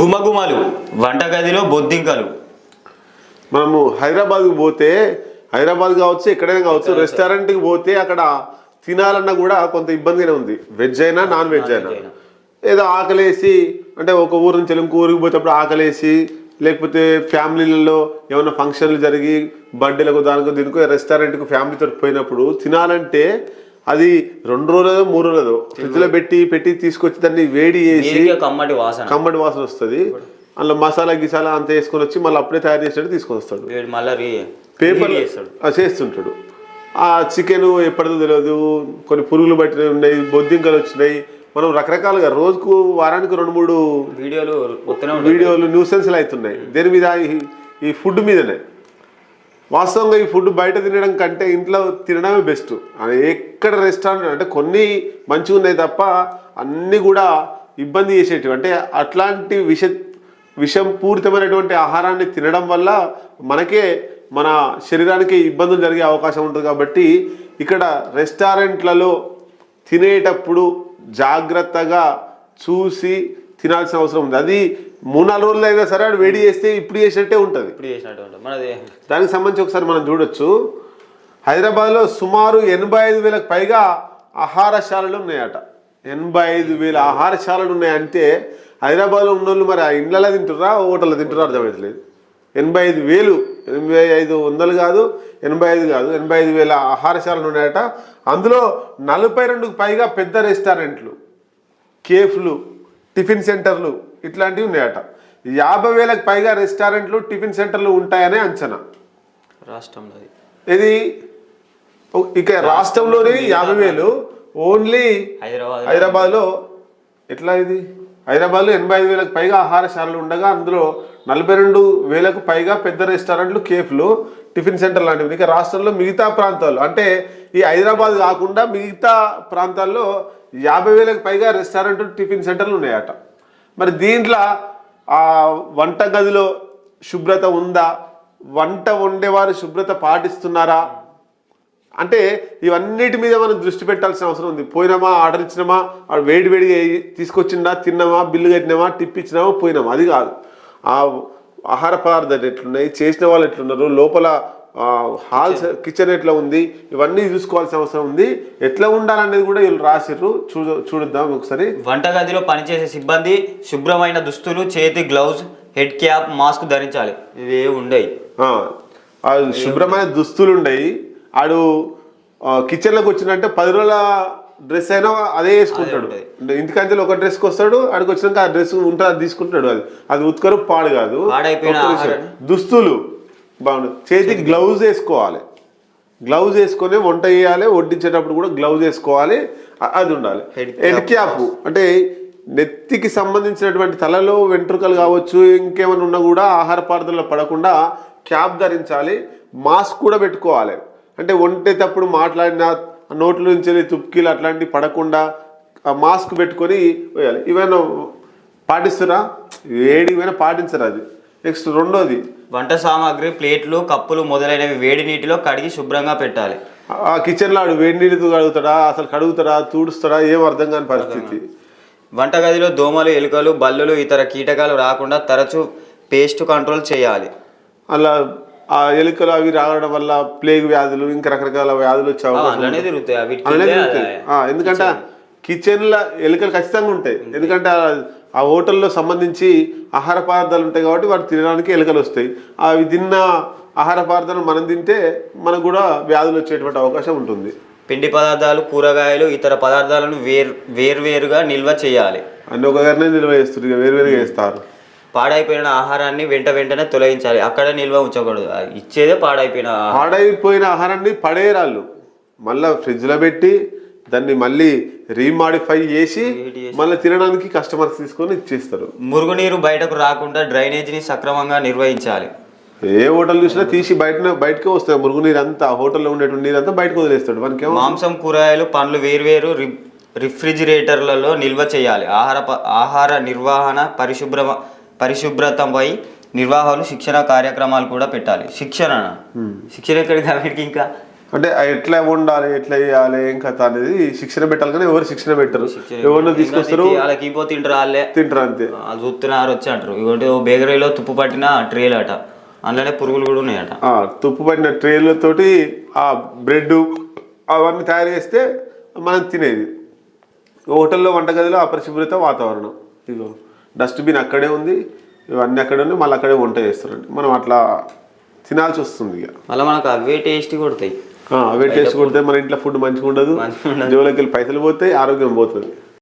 గుమగుమలు వంటగదిలో బొద్దింకలు. మనము హైదరాబాద్కి పోతే హైదరాబాద్ కావచ్చు ఎక్కడైనా కావచ్చు రెస్టారెంట్కి పోతే అక్కడ తినాలన్నా కూడా కొంత ఇబ్బందిగానే ఉంది. వెజ్ అయినా నాన్ వెజ్ అయినా. ఏదో ఆకలేసి అంటే ఒక ఊరు నుంచి ఇంకో ఊరికి పోతేప్పుడు ఆకలేసి లేకపోతే ఫ్యామిలీలలో ఏమైనా ఫంక్షన్లు జరిగి బర్త్డేలకు దానికో దీనికో రెస్టారెంట్కి ఫ్యామిలీతో పోయినప్పుడు తినాలంటే అది రెండు రోజులదో మూడు రోజులదో ఫ్రిడ్జ్లో పెట్టి పెట్టి తీసుకొచ్చి దాన్ని వేడి చేసి కమ్మటి వాసన. కమ్మడి వాసన వస్తుంది. అందులో మసాలా గిసాలా అంత వేసుకొని వచ్చి మళ్ళీ అప్పుడే తయారు చేసినట్టు తీసుకొని వస్తాడు. మళ్ళా పేపర్ చేస్తుంటాడు. ఆ చికెన్ ఎప్పటిదో తెలియదు కొన్ని పురుగులు పట్టినవి ఉన్నాయి బొద్దింకలు వచ్చినాయి. మనం రకరకాలుగా రోజుకు వారానికి రెండు మూడు వీడియోలు వీడియోలు న్యూసెన్స్లు అవుతున్నాయి. దేని మీద? ఈ ఫుడ్ మీదనే. వాస్తవంగా ఈ ఫుడ్ బయట తినడం కంటే ఇంట్లో తినడమే బెస్ట్. ఎక్కడ రెస్టారెంట్ అంటే కొన్ని మంచిగా ఉన్నాయి తప్ప అన్నీ కూడా ఇబ్బంది చేసేటివి. అంటే అట్లాంటి విష విషం పూరితమైనటువంటి ఆహారాన్ని తినడం వల్ల మనకే మన శరీరానికి ఇబ్బందులు జరిగే అవకాశం ఉంటుంది కాబట్టి ఇక్కడ రెస్టారెంట్లలో తినేటప్పుడు జాగ్రత్తగా చూసి తినాల్సిన అవసరం ఉంది. అది మూడు నాలుగు రోజులు అయినా సరే అది వేడి చేస్తే ఇప్పుడు చేసినట్టే ఉంటుంది. ఇప్పుడు చేసినట్టు ఉంటుంది. మనది దానికి సంబంధించి ఒకసారి మనం చూడొచ్చు. హైదరాబాద్లో సుమారు ఎనభై ఐదు వేలకు పైగా ఆహారశాలలు ఉన్నాయట. ఎనభై ఐదు వేల ఆహారశాలలు ఉన్నాయంటే హైదరాబాద్లో ఉన్న వాళ్ళు మరి ఆ ఇండ్లలో తింటుర్రా హోటల్లో తింటుర్రా అర్థమవుతలేదు ఎనభై ఐదు వేలు ఎనభై ఐదు వందలు కాదు ఎనభై ఐదు కాదు ఎనభై ఐదు వేల ఆహారశాలలు ఉన్నాయట. అందులో నలభై రెండుకు పైగా పెద్ద రెస్టారెంట్లు కేఫ్లు టిఫిన్ సెంటర్లు ఇట్లాంటివి ఉన్నాయట. యాభై వేలకు పైగా రెస్టారెంట్లు టిఫిన్ సెంటర్లు ఉంటాయనే అంచనా. రాష్ట్రంలో. ఇది ఇక రాష్ట్రంలోనే యాభై వేలు. ఓన్లీ హైదరాబాద్ హైదరాబాద్లో ఎట్లా ఇది? హైదరాబాద్లో ఎనభై ఐదు వేలకు పైగా ఆహారశాలలు ఉండగా అందులో నలభై రెండు వేలకు పైగా పెద్ద రెస్టారెంట్లు కేఫ్లు టిఫిన్ సెంటర్ లాంటివి ఇక రాష్ట్రంలో మిగతా ప్రాంతాలు అంటే ఈ హైదరాబాద్ కాకుండా మిగతా ప్రాంతాల్లో యాభై వేలకు పైగా రెస్టారెంట్ టిఫిన్ సెంటర్లు ఉన్నాయట. మరి దీంట్లో ఆ వంట గదిలో శుభ్రత ఉందా? వంట వండేవారు శుభ్రత పాటిస్తున్నారా? అంటే ఇవన్నిటి మీద మనం దృష్టి పెట్టాల్సిన అవసరం ఉంది. పోయినామా ఆర్డర్ ఇచ్చినామా ఆ వేడి వేడిగా తీసుకొచ్చిందా తిన్నామా బిల్లు కట్టినామా టిప్ ఇచ్చినామా పోయినామా? అది కాదు. ఆ ఆహార పదార్థాలు ఎట్లున్నాయి చేసిన వాళ్ళు ఎట్లున్నారు లోపల హాల్ కిచెన్ ఎట్లా ఉంది? ఇవన్నీ చూసుకోవాల్సిన అవసరం ఉంది. ఎట్లా ఉండాలనేది కూడా వీళ్ళు రాసిర్రు. చూడ చూడొద్దాం ఒకసారి. వంటగదిలో పనిచేసే సిబ్బంది శుభ్రమైన దుస్తులు చేతి గ్లౌజ్ హెడ్ క్యాప్ మాస్క్ ధరించాలి. ఇవే ఉండయి. శుభ్రమైన దుస్తులు ఉండయి. ఆడు కిచెన్లోకి వచ్చినంటే పది రోజుల డ్రెస్ అయినా అదే వేసుకుంటాడు. ఇంటికంచెలు ఒక డ్రెస్కి వస్తాడు ఆడికి వచ్చినాక ఆ డ్రెస్ అది తీసుకుంటాడు. అది అది ఉత్కరు పాడు కాదు. దుస్తులు. బాగుండు. చేతికి గ్లౌజ్ వేసుకోవాలి. గ్లౌజ్ వేసుకొని వంట చేయాలి వడ్డించేటప్పుడు కూడా గ్లౌజ్ వేసుకోవాలి అది ఉండాలి. హెడ్ క్యాప్ అంటే నెత్తికి సంబంధించినటువంటి తలలో వెంట్రుకలు కావచ్చు ఇంకేమైనా ఉన్నా కూడా ఆహార పదార్థాల్లో పడకుండా క్యాప్ ధరించాలి మాస్క్ కూడా పెట్టుకోవాలి. అంటే వండేటప్పుడు మాట్లాడిన నోట్ల నుంచి తుప్కీలు అట్లాంటివి పడకుండా ఆ మాస్క్ పెట్టుకొని వేయాలి. ఇవైనా పాటిస్తురా? ఏడివైనా పాటించరు అది? నెక్స్ట్ రెండోది వంట సామాగ్రి ప్లేట్లు కప్పులు మొదలైనవి వేడి నీటిలో కడిగి శుభ్రంగా పెట్టాలి. ఆ కిచెన్లో ఆడు వేడి నీళ్ళతో కడుగుతాడా? అసలు కడుగుతాడా? తూడుస్తాడా? ఏం అర్థం కాని పరిస్థితి. వంటగదిలో దోమలు ఎలుకలు బల్లులు ఇతర కీటకాలు రాకుండా తరచూ పేస్ట్ కంట్రోల్ చేయాలి. అలా ఆ ఎలుకలు అవి రావడం వల్ల ప్లేగ్ వ్యాధులు ఇంకా రకరకాల వ్యాధులు వచ్చే ఆ, అవకాశం అందులోనే తిరుగుతాయి. అవి అలానే కిందే తిరుగుతాయి. అదే. ఆ, ఎందుకంటే కిచెన్లో ఎలుకలు ఖచ్చితంగా ఉంటాయి. ఎందుకంటే ఆ- ఆ హోటల్లో సంబంధించి ఆహార పదార్థాలు ఉంటాయి కాబట్టి వాటి తినడానికి ఎలుకలు వస్తాయి. అవి తిన్న ఆహార పదార్థాలు మనం తింటే మనకు కూడా వ్యాధులు వచ్చేటువంటి అవకాశం ఉంటుంది. పిండి పదార్థాలు కూరగాయలు ఇతర పదార్థాలను వేర్ వేర్వేరుగా నిల్వ చేయాలి. అన్ని ఒక దగ్గరనే నిల్వ చేస్తారు వేరువేరుగా వేస్తారు పాడైపోయిన ఆహారాన్ని వెంట వెంటనే తొలగించాలి. అక్కడ నిల్వ ఉంచకూడదు. ఇచ్చేదే పాడైపోయిన. పాడైపోయిన ఆహారాన్ని పడేయరాళ్ళు మళ్ళీ ఫ్రిడ్జ్లో పెట్టి దాన్ని మళ్ళీ రీమాడిఫై చేసి. మళ్ళీ తినడానికి కస్టమర్స్ తీసుకొని ఇచ్చేస్తారు. మురుగునీరు బయటకు రాకుండా డ్రైనేజీని సక్రమంగా నిర్వహించాలి. ఏ హోటల్ చూసినా తీసి బయట బయటకే వస్తాయి మురుగునీరు అంతా హోటల్లో ఉండేటువంటి నీరు అంతా బయటకు వదిలేస్తాడు. మనకేమో మాంసం కూరగాయలు పండ్లు వేర్వేరు రిఫ్రిజిరేటర్లలో నిల్వ చేయాలి. ఆహార ఆహార నిర్వహణ పరిశుభ్ర పరిశుభ్రతపై నిర్వాహకులు శిక్షణ కార్యక్రమాలు కూడా పెట్టాలి. శిక్షణ శిక్షణ ఎక్కడికి ఇంకా? అంటే ఎట్లా వండాలి ఎట్లా చేయాలి ఏం కథ అనేది శిక్షణ పెట్టాలి కానీ ఎవరు శిక్షణ పెట్టరు. ఎవరిని తీసుకొస్తారు? వాళ్ళకి ఇపో తింటారు వాళ్ళే. తింటారు అంతే. వాళ్ళు చూస్తున్నారు వచ్చి అంటారు ఓ బేకరీలో తుప్పు పట్టిన ట్రేలు అట. అందులోనే పురుగులు కూడా ఉన్నాయట. తుప్పు పడిన ట్రేలతోటి ఆ బ్రెడ్ అవన్నీ తయారు చేస్తే మనం తినేది. హోటల్లో వంటగదిలో అపరిశుభ్రత వాతావరణం. ఇగో డస్ట్బిన్ అక్కడే ఉంది ఇవన్నీ అక్కడే ఉన్నాయి మళ్ళీ అక్కడే వంట చేస్తారండి. మనం అట్లా తినాల్సి వస్తుంది ఇక. మళ్ళీ మనకు అవే టేస్ట్ కొడతాయి. టేస్ట్ కొడితే మన ఇంట్లో ఫుడ్ మంచిగా ఉండదు. జోలోకి వెళ్ళి పైసలు పోతాయి ఆరోగ్యం పోతుంది